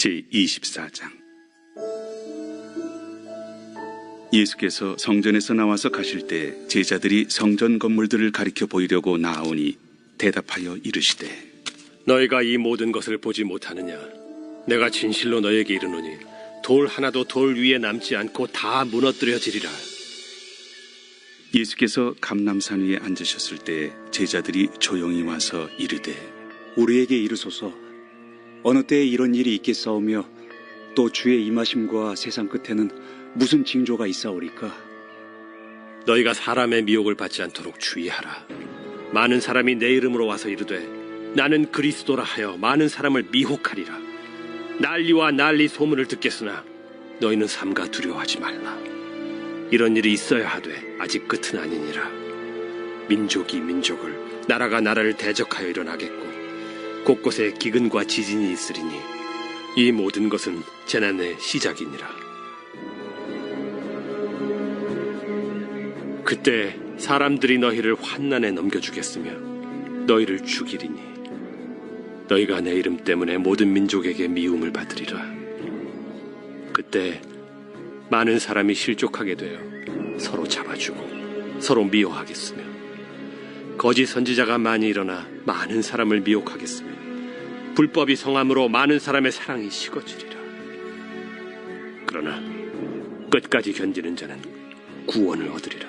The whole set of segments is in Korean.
제24장 예수께서 성전에서 나와서 가실 때 제자들이 성전 건물들을 가리켜 보이려고 나아오니 대답하여 이르시되 너희가 이 모든 것을 보지 못하느냐? 내가 진실로 너에게 이르노니 돌 하나도 돌 위에 남지 않고 다 무너뜨려지리라. 예수께서 감람산 위에 앉으셨을 때 제자들이 조용히 와서 이르되 우리에게 이르소서 어느 때에 이런 일이 있겠사오며 또 주의 임하심과 세상 끝에는 무슨 징조가 있사오리까 너희가 사람의 미혹을 받지 않도록 주의하라. 많은 사람이 내 이름으로 와서 이르되 나는 그리스도라 하여 많은 사람을 미혹하리라. 난리와 난리 소문을 듣겠으나 너희는 삼가 두려워하지 말라. 이런 일이 있어야 하되 아직 끝은 아니니라. 민족이 민족을 나라가 나라를 대적하여 일어나겠고 곳곳에 기근과 지진이 있으리니 이 모든 것은 재난의 시작이니라. 그때 사람들이 너희를 환난에 넘겨주겠으며 너희를 죽이리니 너희가 내 이름 때문에 모든 민족에게 미움을 받으리라. 그때 많은 사람이 실족하게 되어 서로 잡아주고 서로 미워하겠으며 거짓 선지자가 많이 일어나 많은 사람을 미혹하겠으며 불법이 성함으로 많은 사람의 사랑이 식어지리라. 그러나 끝까지 견디는 자는 구원을 얻으리라.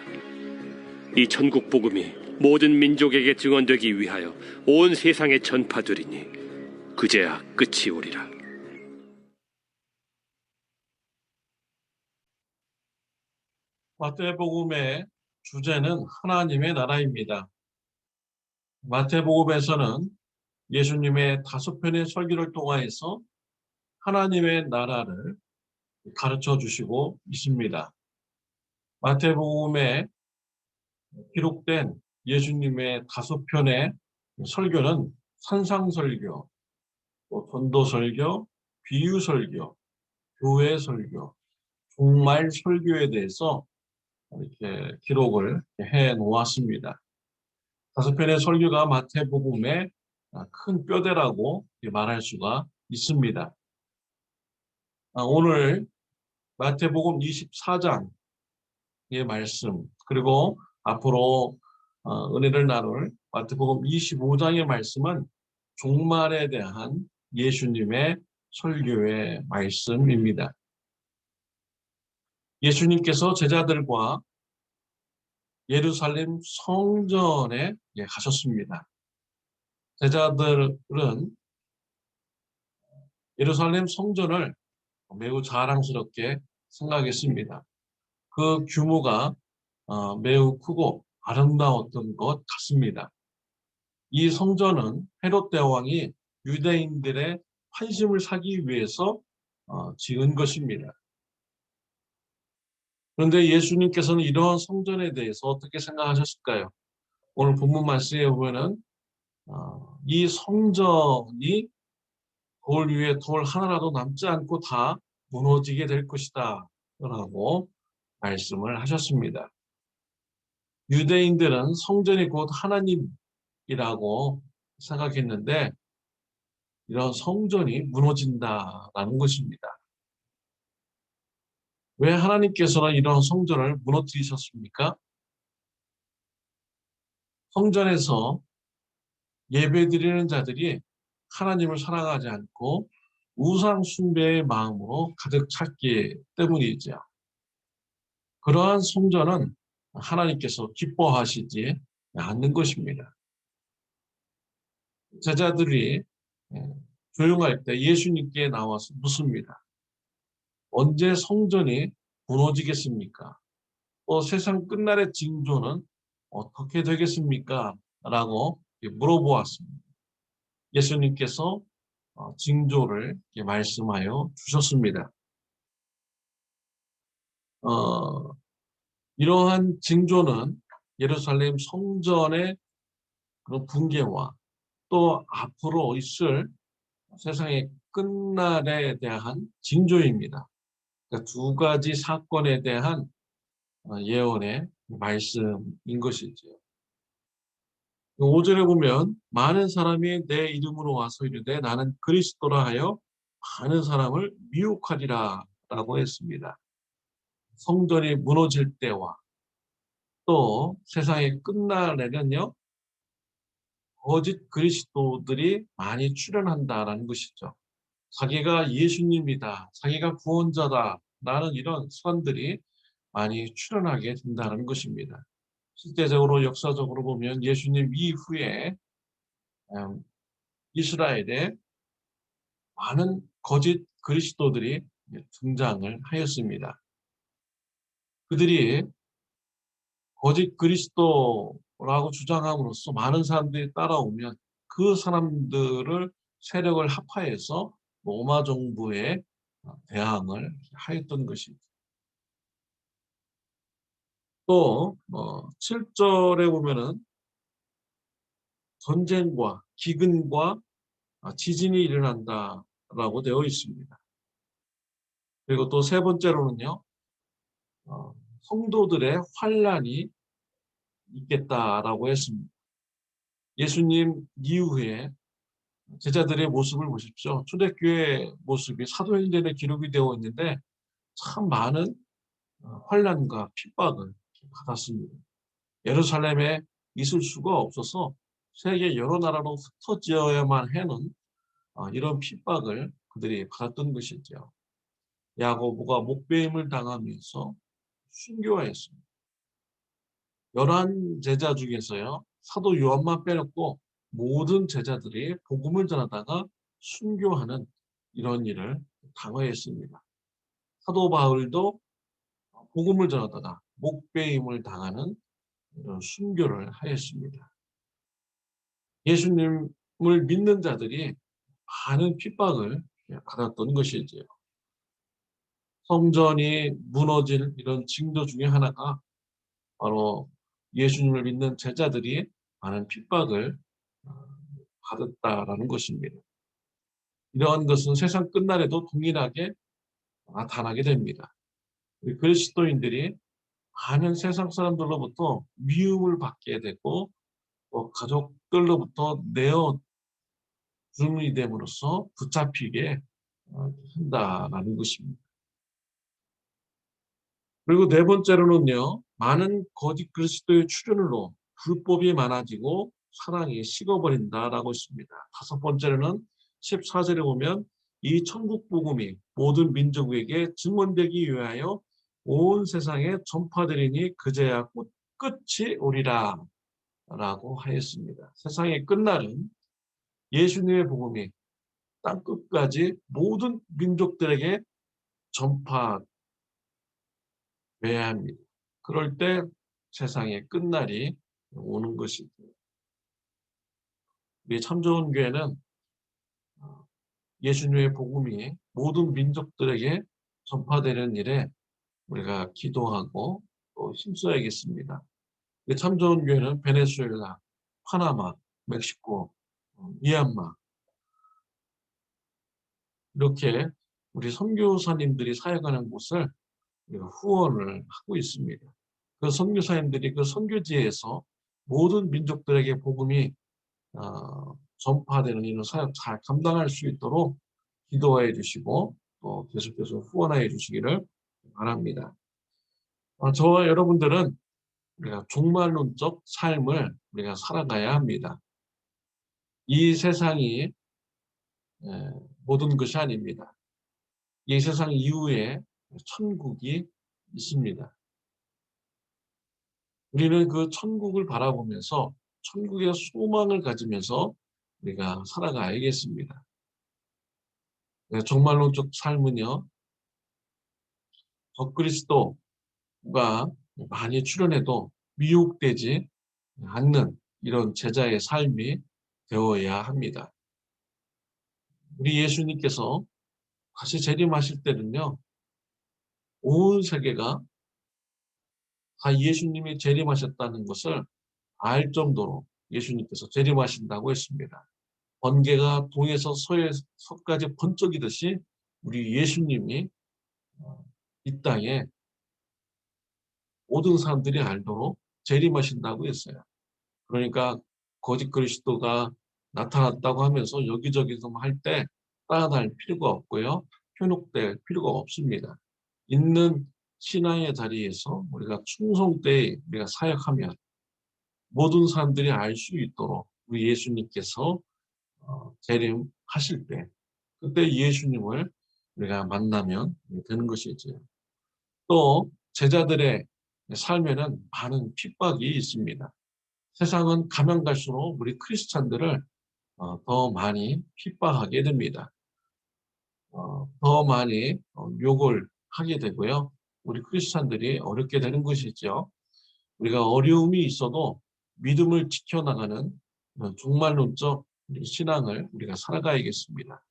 이 천국 복음이 모든 민족에게 증언되기 위하여 온 세상에 전파되리니 그제야 끝이 오리라. 마태복음의 주제는 하나님의 나라입니다. 마태복음에서는 예수님의 다섯 편의 설교를 통하여서 하나님의 나라를 가르쳐 주시고 있습니다. 마태복음에 기록된 예수님의 다섯 편의 설교는 산상설교, 또 전도설교, 비유설교, 교회설교, 종말 설교에 대해서 이렇게 기록을 해 놓았습니다. 다섯 편의 설교가 마태복음의 큰 뼈대라고 말할 수가 있습니다. 아, 오늘 마태복음 24장의 말씀 그리고 앞으로 어, 은혜를 나눌 마태복음 25장의 말씀은 종말에 대한 예수님의 설교의 말씀입니다. 예수님께서 제자들과 예루살렘 성전에 예, 가셨습니다. 제자들은 예루살렘 성전을 매우 자랑스럽게 생각했습니다. 그 규모가 어, 매우 크고 아름다웠던 것 같습니다. 이 성전은 헤롯 대왕이 유대인들의 환심을 사기 위해서 어, 지은 것입니다. 그런데 예수님께서는 이러한 성전에 대해서 어떻게 생각하셨을까요? 오늘 본문 말씀에 보면은 어, 이 성전이 돌 위에 돌 하나라도 남지 않고 다 무너지게 될 것이다 라고 말씀을 하셨습니다. 유대인들은 성전이 곧 하나님이라고 생각했는데 이런 성전이 무너진다라는 것입니다. 왜 하나님께서는 이런 성전을 무너뜨리셨습니까? 성전에서 예배드리는 자들이 하나님을 사랑하지 않고 우상 숭배의 마음으로 가득 찼기 때문이죠. 그러한 성전은 하나님께서 기뻐하시지 않는 것입니다. 제자들이 조용할 때 예수님께 나와서 묻습니다. 언제 성전이 무너지겠습니까? 또 세상 끝날의 징조는 어떻게 되겠습니까? 라고 물어보았습니다. 예수님께서 어, 징조를 말씀하여 주셨습니다. 어, 이러한 징조는 예루살렘 성전의 그런 붕괴와 또 앞으로 있을 세상의 끝날에 대한 징조입니다. 그러니까 두 가지 사건에 대한 어, 예언의 말씀인 것이죠. 5절에 보면 많은 사람이 내 이름으로 와서 이르되 나는 그리스도라 하여 많은 사람을 미혹하리라 라고 했습니다. 성전이 무너질 때와 또 세상의 끝날에는요, 거짓 그리스도들이 많이 출현한다라는 것이죠. 자기가 예수님이다, 자기가 구원자다, 라는 이런 사람들이 많이 출현하게 된다는 것입니다. 실제적으로 역사적으로 보면 예수님 이후에 음, 이스라엘에 많은 거짓 그리스도들이 등장을 하였습니다. 그들이 거짓 그리스도라고 주장함으로써 많은 사람들이 따라오면 그 사람들을 세력을 합하여서 로마 정부에 대항을 하였던 것이죠. 또 어, 7절에 보면은 전쟁과 기근과 아, 지진이 일어난다라고 되어 있습니다. 그리고 또 세 번째로는요, 어, 성도들의 환란이 있겠다라고 했습니다. 예수님 이후에 제자들의 모습을 보십시오. 초대교회 모습이 사도행전에 기록이 되어 있는데 참 많은 어, 환란과 핍박을 받았습니다. 예루살렘에 있을 수가 없어서 세계 여러 나라로 흩어져야만 하는 어, 이런 핍박을 그들이 받았던 것이죠. 야고보가 목배임을 당하면서 순교하였습니다. 열한 제자 중에서요 사도 요한만 빼놓고 모든 제자들이 복음을 전하다가 순교하는 이런 일을 당하였습니다. 사도 바울도 복음을 전하다가 목배임을 당하는 이런 순교를 하였습니다. 예수님을 믿는 자들이 많은 핍박을 받았던 것이지요. 성전이 무너질 이런 징조 중에 하나가 바로 예수님을 믿는 제자들이 많은 핍박을 어, 받았다라는 것입니다. 이러한 것은 세상 끝날에도 동일하게 나타나게 됩니다. 그리스도인들이 많은 세상 사람들로부터 미움을 받게 되고 또 가족들로부터 내어 주문이 됨으로써 붙잡히게 어, 한다라는 것입니다. 그리고 네 번째로는요, 많은 거짓 그리스도의 출현으로 불법이 많아지고 사랑이 식어버린다라고 있습니다. 다섯 번째로는 14절에 보면 이 천국 복음이 모든 민족에게 증언되기 위하여 온 세상에 전파되리니 그제야 끝이 오리라 라고 하였습니다. 세상의 끝날은 예수님의 복음이 땅 끝까지 모든 민족들에게 전파돼야 합니다. 그럴 때 세상의 끝날이 오는 것이죠. 우리 참 좋은 교회는 어, 예수님의 복음이 모든 민족들에게 전파되는 일에 우리가 기도하고 또 힘써야겠습니다. 참 좋은 교회는 베네수엘라, 파나마, 멕시코, 어, 미얀마 이렇게 우리 선교사님들이 사역하는 곳을 후원을 하고 있습니다. 그 선교사님들이 그 선교지에서 모든 민족들에게 복음이 어, 전파되는 이런 사역 잘 감당할 수 있도록 기도해 주시고 또 계속해서 후원해 주시기를 바랍니다. 어, 저와 여러분들은 우리가 종말론적 삶을 우리가 살아가야 합니다. 이 세상이 모든 것이 아닙니다. 이 세상 이후에 천국이 있습니다. 우리는 그 천국을 바라보면서 천국의 소망을 가지면서 우리가 살아가야겠습니다. 정말론적 삶은요, 적그리스도가 많이 출연해도 미혹되지 않는 이런 제자의 삶이 되어야 합니다. 우리 예수님께서 다시 재림하실 때는요, 온 세계가 다 예수님이 재림하셨다는 것을 알 정도로 예수님께서 재림하신다고 했습니다. 번개가 동에서 서에 서까지 번쩍이듯이 우리 예수님이 어, 이 땅에 모든 사람들이 알도록 재림하신다고 했어요. 그러니까 거짓 그리스도가 나타났다고 하면서 여기저기서 할 때 따라다닐 필요가 없고요. 현혹될 필요가 없습니다. 있는 신앙의 자리에서 우리가 충성되이 우리가 사역하면 모든 사람들이 알 수 있도록 우리 예수님께서 어, 재림하실 때 그때 예수님을 우리가 만나면 되는 것이죠. 또 제자들의 삶에는 많은 핍박이 있습니다. 세상은 가면 갈수록 우리 크리스찬들을 어, 더 많이 핍박하게 됩니다. 어, 더 많이 어, 욕을 하게 되고요. 우리 크리스찬들이 어렵게 되는 것이죠. 우리가 어려움이 있어도 믿음을 지켜나가는 종말론적 신앙을 우리가 살아가야겠습니다.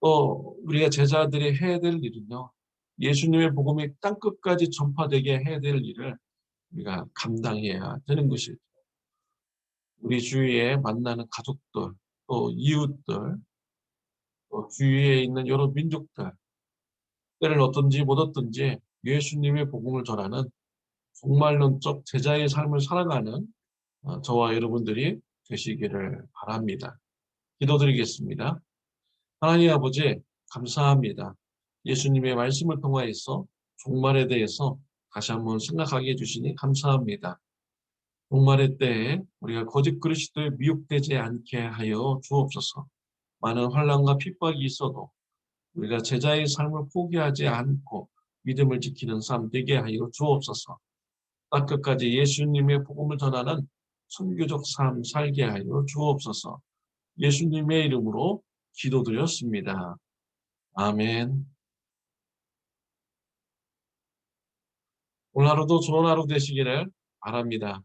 또 우리가 제자들이 해야 될 일은요. 예수님의 복음이 땅끝까지 전파되게 해야 될 일을 우리가 감당해야 되는 것이죠. 우리 주위에 만나는 가족들, 또 이웃들, 또 주위에 있는 여러 민족들, 때를 얻든지 못 얻든지 예수님의 복음을 전하는 종말론적 제자의 삶을 살아가는 어, 저와 여러분들이 되시기를 바랍니다. 기도드리겠습니다. 하나님 아버지 감사합니다. 예수님의 말씀을 통하여서 종말에 대해서 다시 한번 생각하게 해주시니 감사합니다. 종말의 때에 우리가 거짓 그리스도에 미혹되지 않게 하여 주옵소서. 많은 환란과 핍박이 있어도 우리가 제자의 삶을 포기하지 않고 믿음을 지키는 삶 되게 하여 주옵소서. 땅끝까지 예수님의 복음을 전하는 선교적 삶 살게 하여 주옵소서. 예수님의 이름으로 기도드렸습니다. 아멘. 오늘 하루도 좋은 하루 되시기를 바랍니다.